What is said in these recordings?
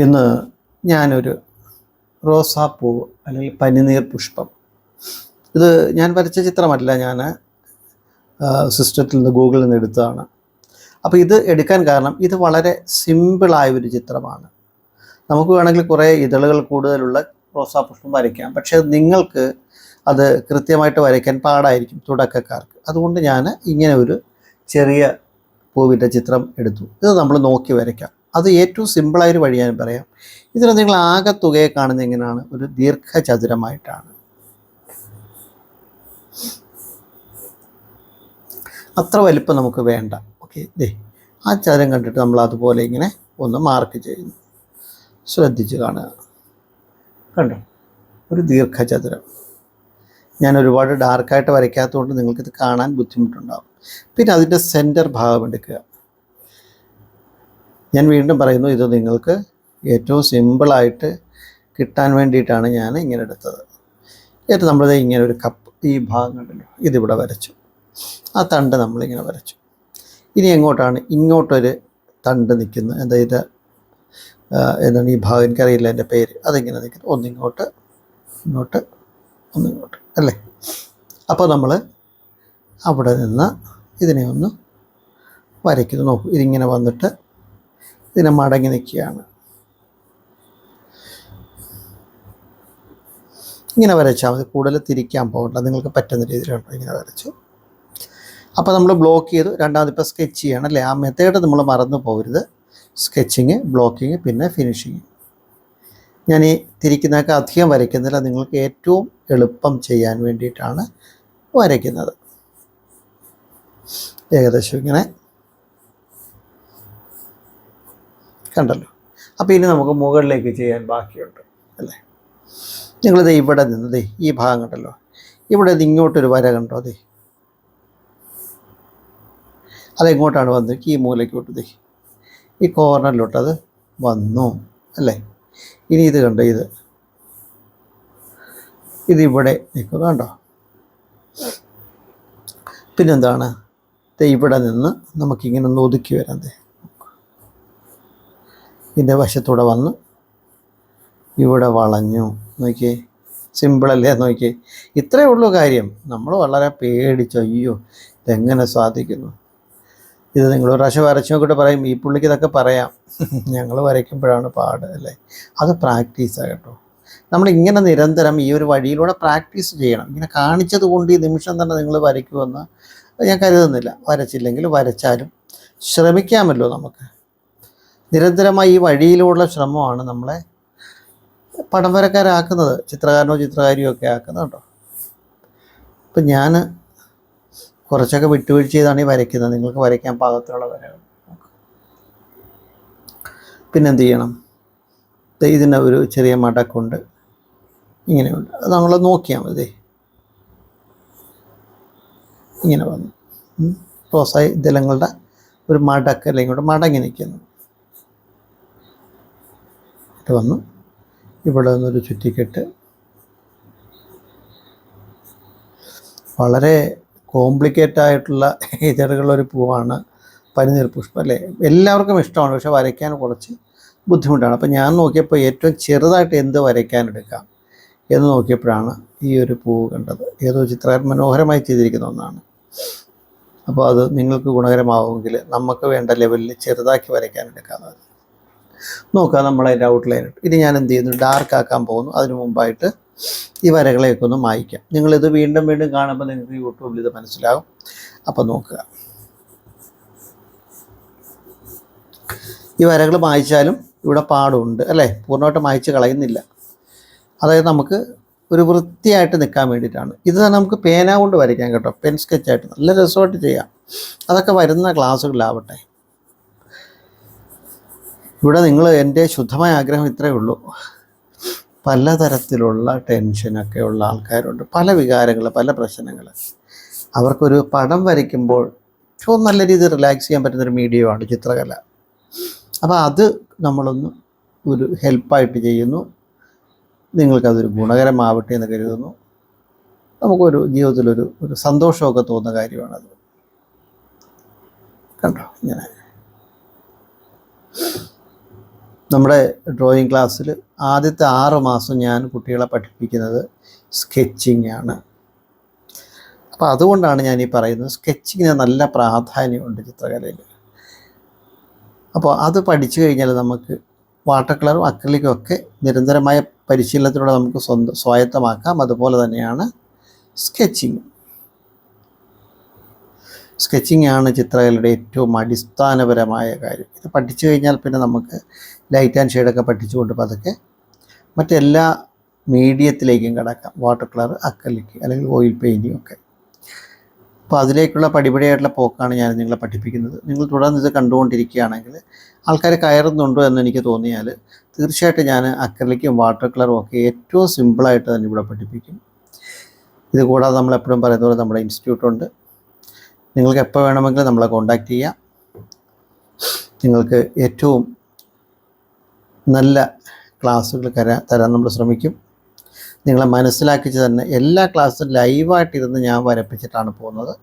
ഇന്ന് ഞാനൊരു റോസാപ്പൂവ് അല്ലെങ്കിൽ പനിനീർ പുഷ്പം. ഇത് ഞാൻ വരച്ച ചിത്രമല്ല ഞാൻ സിസ്റ്റത്തിൽ നിന്ന് ഗൂഗിളിൽ നിന്ന് എടുത്തതാണ്. അപ്പോൾ ഇത് എടുക്കാൻ കാരണം ഇത് വളരെ സിമ്പിളായ ഒരു ചിത്രമാണ്. നമുക്ക് വേണമെങ്കിൽ കുറേ ഇതളുകൾ കൂടുതലുള്ള റോസാപുഷ്പം വരയ്ക്കാം. പക്ഷേ നിങ്ങൾക്ക് അത് കൃത്യമായിട്ട് വരയ്ക്കാൻ പാടായിരിക്കും തുടക്കക്കാർക്ക്. അതുകൊണ്ട് ഞാൻ ഇങ്ങനെ ഒരു ചെറിയ പൂവിന്റെ ചിത്രം എടുത്തു. ഇത് നമ്മൾ നോക്കി വരയ്ക്കാം. അത് ഏറ്റവും സിമ്പിളായൊരു വഴി ഞാൻ പറയാം. ഇതിൽ നിങ്ങൾ ആകെ തുകയെ കാണുന്നത് എങ്ങനെയാണ്? ഒരു ദീർഘചതുരമായിട്ടാണ്. അത്ര വലിപ്പം നമുക്ക് വേണ്ട. ഓക്കെ ദേ ആ ചതുരം കണ്ടിട്ട് നമ്മൾ അതുപോലെ ഇങ്ങനെ ഒന്ന് മാർക്ക് ചെയ്യുന്നു. ശ്രദ്ധിച്ച് കാണുക. കണ്ടോ? ഒരു ദീർഘചതുരം. ഞാൻ ഒരുപാട് ഡാർക്കായിട്ട് വരയ്ക്കാത്തതുകൊണ്ട് നിങ്ങൾക്കിത് കാണാൻ ബുദ്ധിമുട്ടുണ്ടാകും പിന്നെ അതിന്റെ സെന്റർ ഭാഗം എടുക്കുക. ഞാൻ വീണ്ടും പറയുന്നു ഇത് നിങ്ങൾക്ക് ഏറ്റവും സിമ്പിളായിട്ട് കിട്ടാൻ വേണ്ടിയിട്ടാണ് ഞാൻ ഇങ്ങനെ എടുത്തത്. എന്നിട്ട് നമ്മൾ ഇങ്ങനെ ഒരു കപ്പ് ഈ ഭാഗം കണ്ടല്ലോ? ഇതിവിടെ വരച്ചു. ആ തണ്ട് നമ്മളിങ്ങനെ വരച്ചു. ഇനി എങ്ങോട്ടാണ് ഇങ്ങോട്ടൊരു തണ്ട് നിൽക്കുന്നത്? ഇത്? എന്താണ് ഈ ഭാഗം? എനിക്കറിയില്ല എന്റെ പേര്. അതിങ്ങനെ നിൽക്കുന്നു? ഒന്നിങ്ങോട്ട് ഇങ്ങോട്ട് ഒന്നിങ്ങോട്ട്. അല്ലേ? അപ്പോൾ നമ്മൾ അവിടെ നിന്ന് ഇതിനെ ഒന്ന് വരയ്ക്കുന്നു. നോക്കും ഇതിങ്ങനെ വന്നിട്ട് ഇതിനെ മടങ്ങി നിൽക്കുകയാണ്. ഇങ്ങനെ വരച്ചാൽ മതി കൂടുതൽ തിരിക്കാൻ പോകണ്ട. നിങ്ങൾക്ക് പറ്റുന്ന രീതിയിലുണ്ടോ ഇങ്ങനെ വരച്ചു. അപ്പോൾ നമ്മൾ ബ്ലോക്ക് ചെയ്തു രണ്ടാമത് ഇപ്പോൾ സ്കെച്ച് ചെയ്യണം അല്ലേ? ആ മെത്തേഡ് നമ്മൾ മറന്നു പോകരുത്. സ്കെച്ചിങ് ബ്ലോക്കിങ് പിന്നെ ഫിനിഷിങ് ഞാൻ ഈ തിരിക്കുന്നതൊക്കെ അധികം വരയ്ക്കുന്നില്ല. നിങ്ങൾക്ക് ഏറ്റവും എളുപ്പം ചെയ്യാൻ വേണ്ടിയിട്ടാണ് വരയ്ക്കുന്നത്. ഏകദേശം ഇങ്ങനെ കണ്ടല്ലോ അപ്പോൾ ഇനി നമുക്ക് മുകളിലേക്ക് ചെയ്യാൻ ബാക്കിയുണ്ട് അല്ലേ? നിങ്ങളിത് ഇവിടെ നിന്ന് ദേ ഈ ഭാഗം കണ്ടല്ലോ. ഇവിടെ ഇത് ഇങ്ങോട്ടൊരു വര കണ്ടോ ദേ? അതെങ്ങോട്ടാണ് വന്നത്? ഈ മൂലയ്ക്കോട്ട് ദേ. ഈ കോർണറിലോട്ട് അത് വന്നു അല്ലേ? ഇനി ഇത് കണ്ടോ ഇത്? ഇതിവിടെ നിൽക്കുക കണ്ടോ? പിന്നെന്താണ്? ഇവിടെ നിന്ന് നമുക്കിങ്ങനെ ഒന്ന് ഒതുക്കി വരാം ഇതിന്റെ വശത്തൂടെ വന്ന് ഇവിടെ വളഞ്ഞു. നോക്കിയേ സിമ്പിളല്ലേ നോക്കിയേ. ഇത്രയേ ഉള്ളൂ കാര്യം. നമ്മൾ വളരെ പേടിച്ചു. അയ്യോ ഇതെങ്ങനെ സാധിക്കുന്നു? ഇത് നിങ്ങൾ ഒരു പ്രാവശ്യം വരച്ചു നോക്കിയിട്ട് പറയും. ഈ പുള്ളിക്ക് ഇതൊക്കെ പറയാം. ഞങ്ങൾ വരയ്ക്കുമ്പോഴാണ് പാട് അല്ലേ? അത് പ്രാക്ടീസാണ് കേട്ടോ. നമ്മൾ ഇങ്ങനെ നിരന്തരം ഈ ഒരു വഴിയിലൂടെ പ്രാക്ടീസ് ചെയ്യണം. ഇങ്ങനെ കാണിച്ചത് കൊണ്ട് ഈ നിമിഷം തന്നെ നിങ്ങൾ വരയ്ക്കുമെന്ന് ഞാൻ കരുതുന്നില്ല. വരച്ചില്ലെങ്കിൽ വരച്ചാലും ശ്രമിക്കാമല്ലോ നമുക്ക്. നിരന്തരമായി ഈ വഴിയിലൂടെയുള്ള ശ്രമമാണ് നമ്മളെ പടം വരക്കാരാക്കുന്നത് ചിത്രകാരനോ ചിത്രകാരിയോ ഒക്കെ ആക്കുന്നത് കേട്ടോ. ഇപ്പം ഞാൻ കുറച്ചൊക്കെ വിട്ടുവീഴ്ച ചെയ്താണ് ഈ വരയ്ക്കുന്നത്. നിങ്ങൾക്ക് വരയ്ക്കാൻ പാകത്തിലുള്ള വരകൾ. പിന്നെന്ത് ചെയ്യണം? ഇതിന്റെ ഒരു ചെറിയ മടക്കുണ്ട്. ഇങ്ങനെയുണ്ട്. അത് നമ്മൾ നോക്കിയാൽ മതി. ഇങ്ങനെ വന്നു. റോസായി ജലങ്ങളുടെ ഒരു മടക്ക് അല്ലെങ്കിൽ മടങ്ങി നിൽക്കുന്നു. ഇത് വന്നു. ഇവിടെ നിന്നൊരു ചുറ്റിക്കെട്ട്. വളരെ കോംപ്ലിക്കേറ്റ് ആയിട്ടുള്ള ഇതറുകളൊരു പൂവാണ് പനിനീർ പുഷ്പം അല്ലേ? എല്ലാവർക്കും ഇഷ്ടമാണ് പക്ഷെ വരയ്ക്കാൻ കുറച്ച് ബുദ്ധിമുട്ടാണ്. അപ്പോൾ ഞാൻ നോക്കിയപ്പോൾ ഏറ്റവും ചെറുതായിട്ട് എന്ത് വരയ്ക്കാനെടുക്കാം എന്ന് നോക്കിയപ്പോഴാണ് ഈ ഒരു പൂവ് കണ്ടത്. ഏതോ ചിത്രകാരൻ മനോഹരമായി ചെയ്തിരിക്കുന്ന ഒന്നാണ്. അപ്പോൾ അത് നിങ്ങൾക്ക് ഗുണകരമാവുമെങ്കിൽ നമുക്ക് വേണ്ട ലെവലിൽ ചെറുതാക്കി വരയ്ക്കാൻ എടുക്കാവുന്നത് നോക്കുക നമ്മൾ അതിന്റെ ഔട്ട്ലൈൻ ഇട്ടു. ഇനി ഞാൻ എന്ത് ചെയ്യുന്നു? ഡാർക്ക് ആക്കാൻ പോകുന്നു. അതിന് മുമ്പായിട്ട് ഈ വരകളെയൊക്കെ ഒന്ന് മായ്ക്കാം. നിങ്ങളിത് വീണ്ടും വീണ്ടും കാണുമ്പോൾ നിങ്ങൾക്ക് യൂട്യൂബിൽ ഇത് മനസ്സിലാകും അപ്പോൾ നോക്കുക. ഈ വരകൾ മായ്ച്ചാലും ഇവിടെ പാടുണ്ട് അല്ലേ? പൂർണമായിട്ട് മായ്ച്ച് കളയുന്നില്ല. അതായത് നമുക്ക് ഒരു വൃത്തിയായിട്ട് നിൽക്കാൻ വേണ്ടിയിട്ടാണ്. ഇത് തന്നെ നമുക്ക് പേന കൊണ്ട് വരയ്ക്കാം കേട്ടോ. പെൻ സ്കെച്ചായിട്ട് നല്ല രസമായിട്ട് ചെയ്യാം. അതൊക്കെ വരുന്ന ക്ലാസ്സുകളിലാവട്ടെ. ഇവിടെ നിങ്ങൾ എന്റെ ശുദ്ധമായ ആഗ്രഹം ഇത്രയേ ഉള്ളൂ. പലതരത്തിലുള്ള ടെൻഷനൊക്കെ ഉള്ള ആൾക്കാരുണ്ട്. പല വികാരങ്ങൾ പല പ്രശ്നങ്ങൾ. അവർക്കൊരു പടം വരയ്ക്കുമ്പോൾ ഏറ്റവും നല്ല രീതിയിൽ റിലാക്സ് ചെയ്യാൻ പറ്റുന്നൊരു മീഡിയമാണ് ചിത്രകല. അപ്പോൾ അത് നമ്മളൊന്ന് ഒരു ഹെൽപ്പായിട്ട് ചെയ്യുന്നു. നിങ്ങൾക്കതൊരു ഗുണകരമാവട്ടെ എന്ന് കരുതുന്നു. നമുക്കൊരു ജീവിതത്തിലൊരു ഒരു സന്തോഷമൊക്കെ തോന്നുന്ന കാര്യമാണത്. കണ്ടോ? ഇങ്ങനെ. നമ്മുടെ ഡ്രോയിങ് ക്ലാസ്സിൽ ആദ്യത്തെ ആറ് മാസം ഞാൻ കുട്ടികളെ പഠിപ്പിക്കുന്നത് സ്കെച്ചിങ് ആണ്. അപ്പോൾ അതുകൊണ്ടാണ് ഞാൻ ഈ പറയുന്നത് സ്കെച്ചിങ്ങിന് നല്ല പ്രാധാന്യമുണ്ട് ചിത്രകലയിൽ. അപ്പോൾ അത് പഠിച്ചു കഴിഞ്ഞാൽ നമുക്ക് വാട്ടർ കളറും അക്രലിക്കും ഒക്കെ നിരന്തരമായ പരിശീലനത്തിലൂടെ നമുക്ക് സ്വന്തം സ്വായത്തമാക്കാം. അതുപോലെ തന്നെയാണ് സ്കെച്ചിങ് സ്കെച്ചിങ് ആണ് ചിത്രകലയുടെ ഏറ്റവും അടിസ്ഥാനപരമായ കാര്യം. ഇത് പഠിച്ചു കഴിഞ്ഞാൽ പിന്നെ നമുക്ക് ലൈറ്റ് ആൻഡ് ഷെയ്ഡൊക്കെ പഠിച്ചുകൊണ്ട് പതുക്കെ മറ്റെല്ലാ മീഡിയത്തിലേക്കും കിടക്കാം. വാട്ടർ കളർ അക്കലിക്ക് അല്ലെങ്കിൽ ഓയിൽ പെയിന്റിങ് ഒക്കെ. അപ്പോൾ അതിലേക്കുള്ള പടിപടിയായിട്ടുള്ള പോക്കാണ് ഞാൻ നിങ്ങളെ പഠിപ്പിക്കുന്നത്. നിങ്ങൾ തുടർന്ന് ഇത് കണ്ടുകൊണ്ടിരിക്കുകയാണെങ്കിൽ ആൾക്കാർ കയറുന്നുണ്ടോ എന്ന് എനിക്ക് തോന്നിയാൽ തീർച്ചയായിട്ടും ഞാൻ അക്രലിക്കും വാട്ടർ കളറും ഒക്കെ ഏറ്റവും സിമ്പിളായിട്ട് തന്നെ ഇവിടെ പഠിപ്പിക്കും. ഇതുകൂടാതെ നമ്മളെപ്പോഴും പറയുന്ന പോലെ നമ്മുടെ ഇൻസ്റ്റിറ്റ്യൂട്ട് ഉണ്ട്. നിങ്ങൾക്ക് എപ്പോൾ വേണമെങ്കിലും നമ്മളെ കോൺടാക്റ്റ് ചെയ്യാം. നിങ്ങൾക്ക് ഏറ്റവും നല്ല ക്ലാസ്സുകൾ തരാൻ നമ്മൾ ശ്രമിക്കും. നിങ്ങളെ മനസ്സിലാക്കിച്ച് തന്നെ എല്ലാ ക്ലാസ്സും ലൈവായിട്ടിരുന്ന് ഞാൻ വരപ്പിച്ചിട്ടാണ് പോകുന്നത്.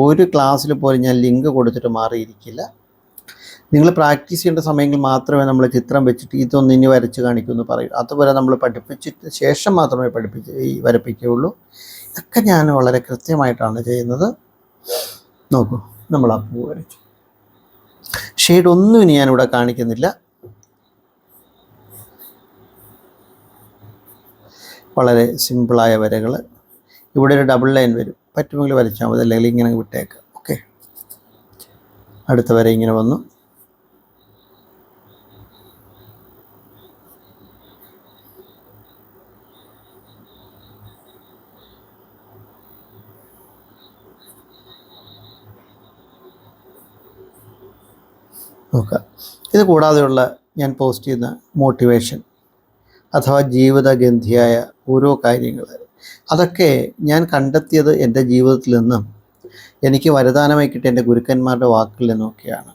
ഒരു ക്ലാസ്സിൽ പോലും ഞാൻ ലിങ്ക് കൊടുത്തിട്ട് മാറിയിരിക്കില്ല. നിങ്ങൾ പ്രാക്ടീസ് ചെയ്യേണ്ട സമയങ്ങളിൽ മാത്രമേ നമ്മൾ ചിത്രം വെച്ചിട്ട് ഇതൊന്ന് ഇനി വരച്ച് കാണിക്കുമെന്ന് പറയൂ. അതുവരെ നമ്മൾ പഠിപ്പിച്ചിട്ട് ശേഷം മാത്രമേ പഠിപ്പിച്ച് ഈ വരപ്പിക്കുകയുള്ളൂ. ഇതൊക്കെ ഞാൻ വളരെ കൃത്യമായിട്ടാണ് ചെയ്യുന്നത്. നോക്കൂ. നമ്മൾ ആ പൂ വരച്ചു. ഷെയ്ഡ് ഒന്നും ഇനി ഞാനിവിടെ കാണിക്കുന്നില്ല. വളരെ സിമ്പിളായ വരകൾ ഇവിടെ ഒരു ഡബിൾ ലൈൻ വരും. പറ്റുമെങ്കിൽ വരച്ചാൽ മതി അല്ലെങ്കിൽ ഇങ്ങനെ വിട്ടേക്കാം. ഓക്കെ അടുത്ത വരെ ഇങ്ങനെ വന്നു. നോക്കാം ഇത് കൂടാതെയുള്ള ഞാൻ പോസ്റ്റ് ചെയ്യുന്ന മോട്ടിവേഷൻ അഥവാ ജീവിതഗന്ധിയായ ഓരോ കാര്യങ്ങൾ അതൊക്കെ ഞാൻ കണ്ടെത്തിയത് എന്റെ ജീവിതത്തിൽ നിന്നും എനിക്ക് വരദാനമായി കിട്ടിയ എന്റെ ഗുരുക്കന്മാരുടെ വാക്കുകളിൽ നിന്നൊക്കെയാണ്.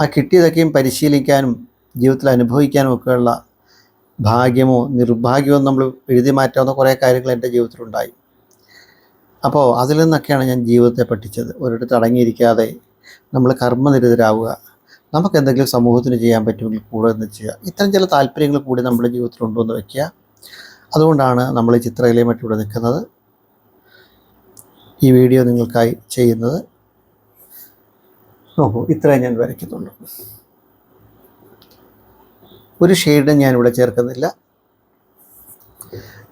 ആ കിട്ടിയതൊക്കെയും പരിശീലിക്കാനും ജീവിതത്തിൽ അനുഭവിക്കാനും ഒക്കെയുള്ള ഭാഗ്യമോ നിർഭാഗ്യമോ നമ്മൾ എഴുതി മാറ്റാവുന്ന കുറേ കാര്യങ്ങൾ എന്റെ ജീവിതത്തിലുണ്ടായി. അപ്പോൾ അതിൽ നിന്നൊക്കെയാണ് ഞാൻ ജീവിതത്തെ പഠിച്ചത്. ഒരിടത്ത് അടങ്ങിയിരിക്കാതെ നമ്മൾ കർമ്മനിരതരാവുക. നമുക്ക് എന്തെങ്കിലും സമൂഹത്തിന് ചെയ്യാൻ പറ്റുമെങ്കിൽ കൂടെ എന്ന് ചെയ്യുക. ഇത്തരം ചില താല്പര്യങ്ങൾ കൂടി നമ്മുടെ ജീവിതത്തിൽ ഉണ്ടോയെന്ന് വയ്ക്കുക അതുകൊണ്ടാണ് നമ്മൾ ഈ ചിത്രകലയും മറ്റും ഇവിടെ നിൽക്കുന്നത്. ഈ വീഡിയോ നിങ്ങൾക്കായി ചെയ്യുന്നത്. നോക്കൂ ഇത്രയും ഞാൻ വരയ്ക്കുന്നുള്ളൂ ഒരു ഷെയ്ഡും ഞാനിവിടെ ചേർക്കുന്നില്ല.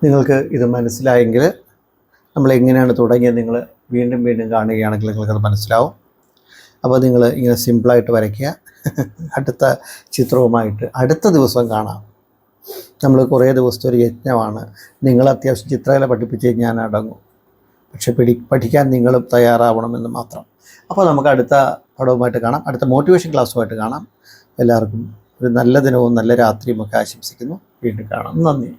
നിങ്ങൾക്ക് ഇത് മനസ്സിലായെങ്കിൽ നമ്മൾ എങ്ങനെയാണ് തുടങ്ങിയത് നിങ്ങൾ വീണ്ടും വീണ്ടും കാണുകയാണെങ്കിൽ നിങ്ങൾക്കത് മനസ്സിലാവും. അപ്പോൾ നിങ്ങൾ ഇങ്ങനെ സിമ്പിളായിട്ട് വരയ്ക്കുക. അടുത്ത ചിത്രവുമായിട്ട് അടുത്ത ദിവസം കാണാം. നമ്മൾ കുറേ ദിവസത്തെ ഒരു യജ്ഞമാണ്. നിങ്ങൾ അത്യാവശ്യം ചിത്രകല പഠിപ്പിച്ച് ഞാൻ അടങ്ങും. പക്ഷെ പിടി പഠിക്കാൻ നിങ്ങളും തയ്യാറാവണമെന്ന് മാത്രം. അപ്പോൾ നമുക്ക് അടുത്ത പടവുമായിട്ട് കാണാം. അടുത്ത മോട്ടിവേഷൻ ക്ലാസ്സുമായിട്ട് കാണാം. എല്ലാവർക്കും ഒരു നല്ല ദിനവും നല്ല രാത്രിയും ഒക്കെ ആശംസിക്കുന്നു. വീണ്ടും കാണാം. നന്ദി.